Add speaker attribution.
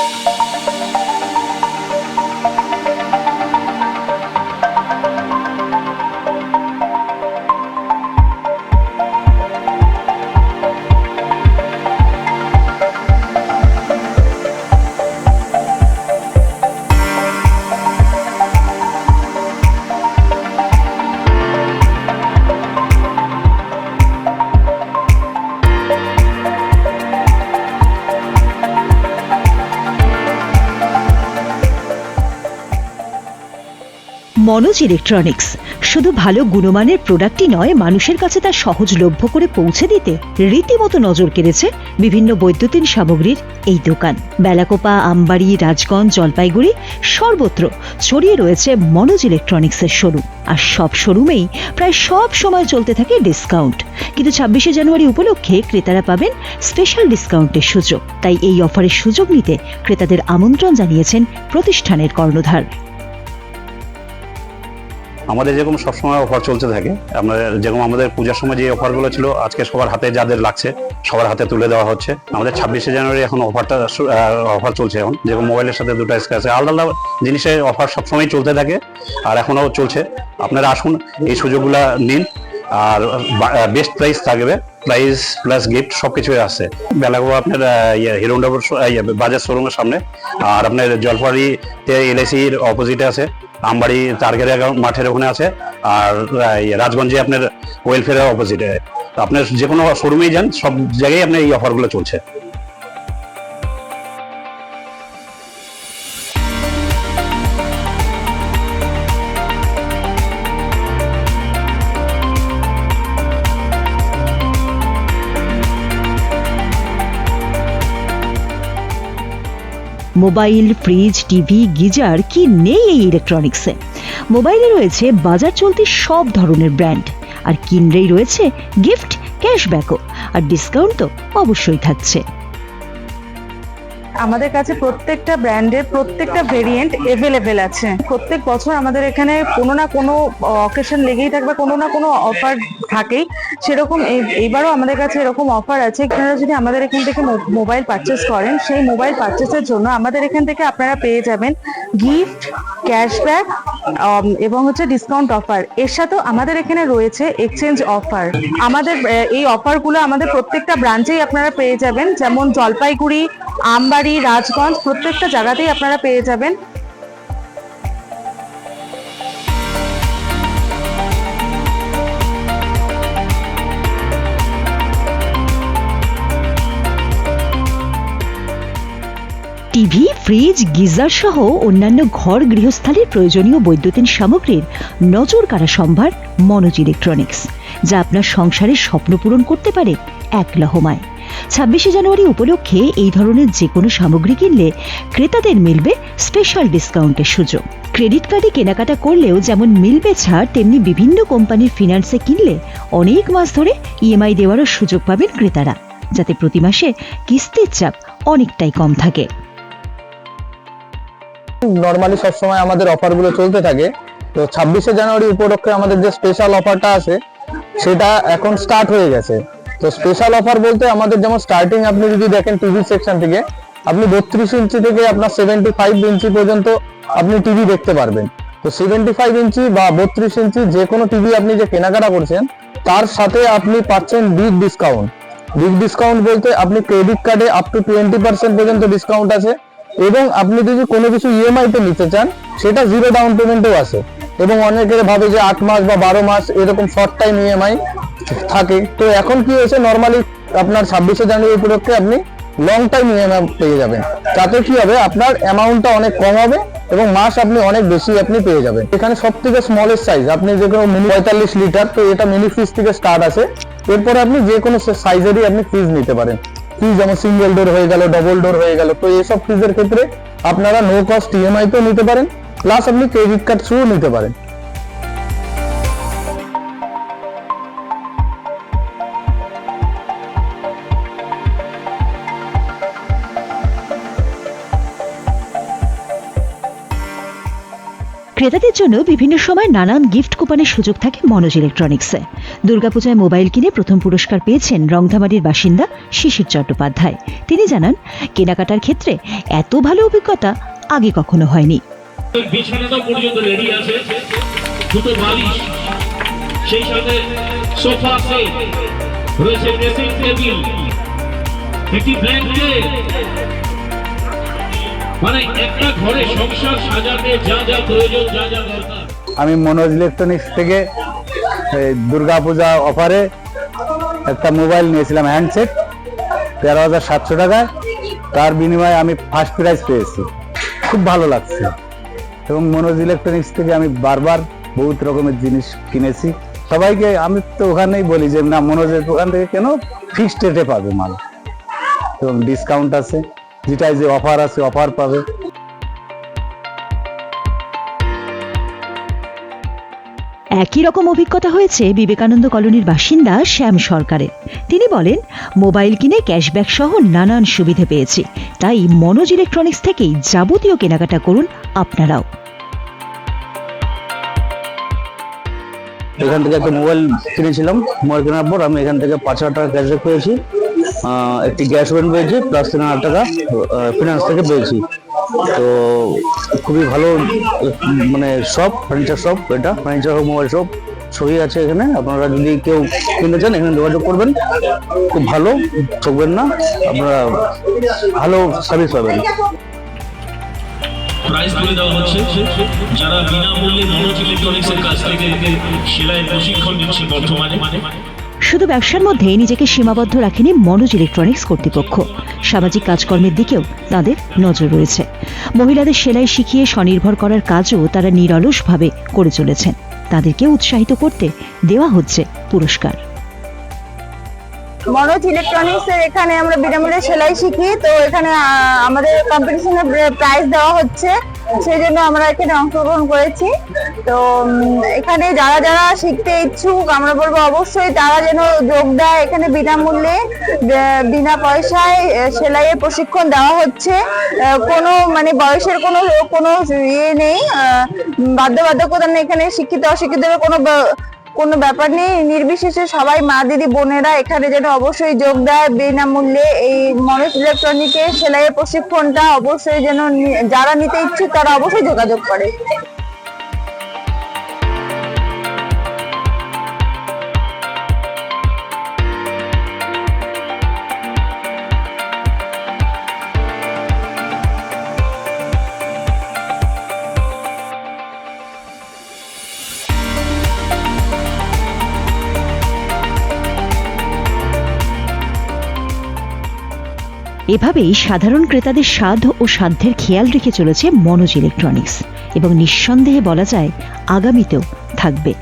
Speaker 1: Música Manoj electronics. শুধু ভালো গুণমানের প্রোডাক্টই নয়, মানুষের কাছে তা সহজলভ্য করে পৌঁছে দিতে রীতিমতো নজর কেড়েছে বিভিন্ন বৈদ্যুতিন সামগ্রীর এই দোকান। বেলাকোপা, আমবাড়ি, রাজগঞ্জ, জলপাইগুড়ি সর্বত্র ছড়িয়ে রয়েছে মনোজ ইলেকট্রনিক্সের শোরুম। আর সব শোরুমেই প্রায় সব সময় চলতে থাকে ডিসকাউন্ট। কিন্তু ছাব্বিশে জানুয়ারি উপলক্ষে ক্রেতারা পাবেন স্পেশাল ডিসকাউন্টের সুযোগ। তাই এই অফারের সুযোগ নিতে ক্রেতাদের আমন্ত্রণ জানিয়েছেন প্রতিষ্ঠানের কর্ণধার।
Speaker 2: আমাদের যেরকম সবসময় অফার চলতে থাকে, আমরা যেরকম আমাদের পূজার সময় যে অফারগুলো ছিল, আজকে সবার হাতে যাদের লাগছে, সবার হাতে তুলে দেওয়া হচ্ছে। আমাদের ছাব্বিশে জানুয়ারি এখন অফারটা অফার চলছে এখন, যেরকম মোবাইলের সাথে দুটো স্ক্র্যাচ আলাদা আলাদা জিনিসের অফার সবসময় চলতে থাকে, আর এখনও চলছে। আপনারা আসুন, এই সুযোগগুলো নিন, আর বেস্ট প্রাইস থাকবে প্রাইস প্লাস গিফট সব কিছুই আছে বেলাগো আপনার হিরোন্ডা বাজার শোরুমের সামনে, আর আপনার জলপাইগুড়িতে এলআইসির অপোজিটে আছে। আমবাড়ি তারকেরা মাঠের ওখানে আছে, আর রাজগঞ্জে আপনার ওয়েলফেয়ার অপোজিটে আপনার যে কোনো শোরুমেই যান, সব জায়গায় আপনার এই অফারগুলো চলছে।
Speaker 1: মোবাইল, ফ্রিজ, টিভি, গিজার, কি নেই এই ইলেকট্রনিক্সে মোবাইলে রয়েছে বাজার চলতি সব ধরনের ব্র্যান্ড। আর কিনলেই রয়েছে গিফট ক্যাশব্যাকও আর ডিসকাউন্ট তো অবশ্যই থাকছে।
Speaker 3: আমাদের কাছে প্রত্যেকটা ব্র্যান্ডের প্রত্যেকটা ভেরিয়েন্ট এভেলেবেল আছে। প্রত্যেক বছর আমাদের এখানে কোনো না কোনো অকেশন লেগেই থাকবে, কোনো না কোনো অফার থাকেই। সেরকম এই- এইবারও আমাদের কাছে এরকম অফার আছে। আপনারা যদি আমাদের এখান থেকে মোবাইল পারচেস করেন, সেই মোবাইল পারচেসের জন্য আমাদের এখান থেকে আপনারা পেয়ে যাবেন গিফট ক্যাশব্যাক এবং হচ্ছে ডিসকাউন্ট অফার এর সাথেও আমাদের এখানে রয়েছে এক্সচেঞ্জ অফার আমাদের এই অফারগুলো আমাদের প্রত্যেকটা ব্রাঞ্চেই আপনারা পেয়ে যাবেন। যেমন জলপাইগুড়ি, আমবাড়ি, রাজগঞ্জ, প্রত্যেকটা জায়গাতেই আপনারা পেয়ে যাবেন।
Speaker 1: টিভি, ফ্রিজ, গিজার সহ অন্যান্য ঘর গৃহস্থালির প্রয়োজনীয় বৈদ্যুতিন সামগ্রীর নজর কাড়া সম্ভার মনোজ ইলেকট্রনিক্স, যা আপনার সংসারের স্বপ্ন পূরণ করতে পারে এক লহমায় ছাব্বিশে জানুয়ারি উপলক্ষে এই ধরনের যে কোনো সামগ্রী কিনলে ক্রেতাদের মিলবে স্পেশাল ডিসকাউন্টের সুযোগ। ক্রেডিট কার্ডে কেনাকাটা করলেও যেমন মিলবে ছাড়, তেমনি বিভিন্ন কোম্পানির ফিনান্সে কিনলে অনেক মাস ধরে ইএমআই দেওয়ারও সুযোগ পাবেন ক্রেতারা, যাতে প্রতি মাসে কিস্তির চাপ অনেকটাই কম থাকে।
Speaker 4: নর্মালি সবসময় আমাদের অফারগুলো চলতে থাকে। তো ছাব্বিশে জানুয়ারি উপলক্ষে আমাদের যে স্পেশাল অফারটা আছে, সেটা এখন স্টার্ট হয়ে গেছে। তো স্পেশাল অফার বলতে আমাদের যেমন স্টার্টিং আপনি যদি দেখেন টিভি সেকশন থেকে, আপনি বত্রিশ ইঞ্চি থেকে আপনার সেভেন্টি ফাইভ ইঞ্চি পর্যন্ত আপনি টিভি দেখতে পারবেন। তো সেভেন্টি ফাইভ ইঞ্চি বা বত্রিশ ইঞ্চি যে কোনো টিভি আপনি যে কেনাকাটা করছেন, তার সাথে আপনি পাচ্ছেন বিগ ডিসকাউন্ট বিগ ডিসকাউন্ট বলতে আপনি ক্রেডিট কার্ডে আপ টু টোয়েন্টি পার্সেন্ট পর্যন্ত ডিসকাউন্ট আছে। এবং আপনি যদি কোনো কিছু ইএমআই তে নিতে চান, সেটা জিরো ডাউন পেমেন্টও আছে এবং অনেকের ভাবে যে আট মাস বা বারো মাস এরকম শর্ট টাইম ইএমআই থাকে। তো এখন কি হয়েছে? নর্মালি আপনার ছাব্বিশে জানুয়ারি উপলক্ষে আপনি লং টাইম ইএমআই পেয়ে যাবেন। তাতে কি হবে? আপনার অ্যামাউন্টটা অনেক কম হবে এবং মাস আপনি অনেক বেশি আপনি পেয়ে যাবেন। এখানে সব থেকে স্মলেস্ট সাইজ আপনি যে কোনো মিনি পঁয়তাল্লিশ লিটার তো এটা মিনি ফ্রিজ থেকে স্টার্ট আছে এরপরে আপনি যে কোনো সাইজেরই আপনি ফ্রিজ নিতে পারেন। ফ্রিজ যেমন সিঙ্গেল ডোর হয়ে গেল ডবল ডোর হয়ে গেল। তো এইসব ফ্রিজের ক্ষেত্রে আপনারা নো কস্ট ইএমআই তেও নিতে পারেন প্লাস আপনি ক্রেডিট কার্ড থ্রুও নিতে পারেন।
Speaker 1: ক্রেতাদের জন্য বিভিন্ন সময় নানান গিফট কুপনের সুযোগ থাকে মনোজ ইলেকট্রনিক্সে। দুর্গাপূজায় মোবাইল কিনে প্রথম পুরস্কার পেয়েছেন রংধামারির বাসিন্দা শিশির চট্টোপাধ্যায়। তিনি জানান, কেনাকাটার ক্ষেত্রে এত ভালো অভিজ্ঞতা আগে কখনো হয়নি।
Speaker 5: সেই সাথে সোফা রয়েছে ড্রেসিং টেবিল একটি ব্ল্যাঙ্কেট মানে একটা ঘরে সংসার সাজাতে যা যা প্রয়োজন, যা যা দরকার।
Speaker 6: আমি মনোজ ইলেকট্রনিক্স থেকে দুর্গা পূজা অফারে একটা মোবাইল নিয়েছিলাম, হ্যান্ডসেট, তেরো হাজার সাতশো টাকায় তার বিনিময়ে আমি ফার্স্ট প্রাইজ পেয়েছি। খুব ভালো লাগছে। এবং মনোজ ইলেকট্রনিক্স থেকে আমি বারবার বহুত রকমের জিনিস কিনেছি। সবাইকে, আমি তো ওখানেই বলি যে, না, মনোজের দোকান থেকে কেন ফিক্সড রেটে পাবে মাল? এবং ডিসকাউন্ট আছে। যেটাই যে অফার আছে অফার পাবে।
Speaker 1: একই রকম অভিজ্ঞতা হয়েছে বিবেকানন্দ কলোনির বাসিন্দা শ্যাম সরকারের তিনি বলেন মোবাইল কিনে ক্যাশব্যাক সহ নানান সুবিধে পেয়েছি। তাই মনোজ ইলেকট্রনিক্স থেকেই যাবতীয় কেনাকাটা করুন আপনারাও।
Speaker 6: এখান থেকে একটা মোবাইল কিনেছিলাম মোবাইল কেনার পর আমি এখান থেকে পাঁচ হাজার টাকা ক্যাশব্যাক পেয়েছি। একটি গ্যাস ওভেন পেয়েছি প্লাস তিন হাজার টাকা ফিনান্স থেকে পেয়েছি। তো খুবই ভালো মানে শপ ফার্নিচার শপ এটা ফার্নিচার মোবাইল শপ সবই আছে এখানে। আপনারা যদি কেউ কিনতে চান, এখানে যোগাযোগ করবেন। খুব ভালো, ঠকবেন না, আপনারা ভালো সার্ভিস পাবেন।
Speaker 5: প্রাইজ তুলে দেওয়া হচ্ছে, যারা বিনামূল্যে মনোজ ইলেকট্রনিক্সের কাছ থেকে সেলাই প্রশিক্ষণ নিচ্ছে বর্তমানে
Speaker 1: শুধু ব্যবসার মধ্যে নিজেকে সীমাবদ্ধ রাখেনি মনোজ ইলেকট্রনিক্স কর্তৃপক্ষ। সামাজিক কাজকর্মের দিকেও তাদের নজর রয়েছে। মহিলাদের সেলাই শিখিয়ে স্বনির্ভর করার কাজও তারা নিরলসভাবে করে চলেছেন। তাদেরকে উৎসাহিত করতে দেওয়া হচ্ছে পুরস্কার।
Speaker 3: মনোজ ইলেকট্রনিক্স এর এখানে আমরা বিনামূল্যে সেলাই শিখি তো এখানে আমাদের কম্পিটিশনে প্রাইজ দেওয়া হচ্ছে। সেই জন্য আমরা এখানে অংশগ্রহণ করেছি। তো এখানে যারা যারা শিখতে ইচ্ছুক, আমরা বলব অবশ্যই তারা যেন যোগ দেয় এখানে বিনামূল্যে বিনা পয়সায় সেলাইয়ের প্রশিক্ষণ দেওয়া হচ্ছে। কোনো মানে বয়সের কোনো কোনো ইয়ে নেই। বাধ্যবাধকতা নেই এখানে শিক্ষিত অশিক্ষিতের কোনো কোনো ব্যাপার নেই। নির্বিশেষে সবাই মা, দিদি, বোনেরা এখানে যেন অবশ্যই যোগ দেয় বিনামূল্যে। এই মনোজ ইলেকট্রনিকের সেলাইয়ের প্রশিক্ষণটা অবশ্যই যেন যারা নিতে ইচ্ছুক তারা অবশ্যই যোগাযোগ করে।
Speaker 1: এভাবেই সাধারণ ক্রেতাদের স্বাদ ও সাধ্যের খেয়াল রেখে চলেছে মনোজ ইলেকট্রনিক্স এবং নিঃসন্দেহে বলা যায়, আগামীতেও থাকবে।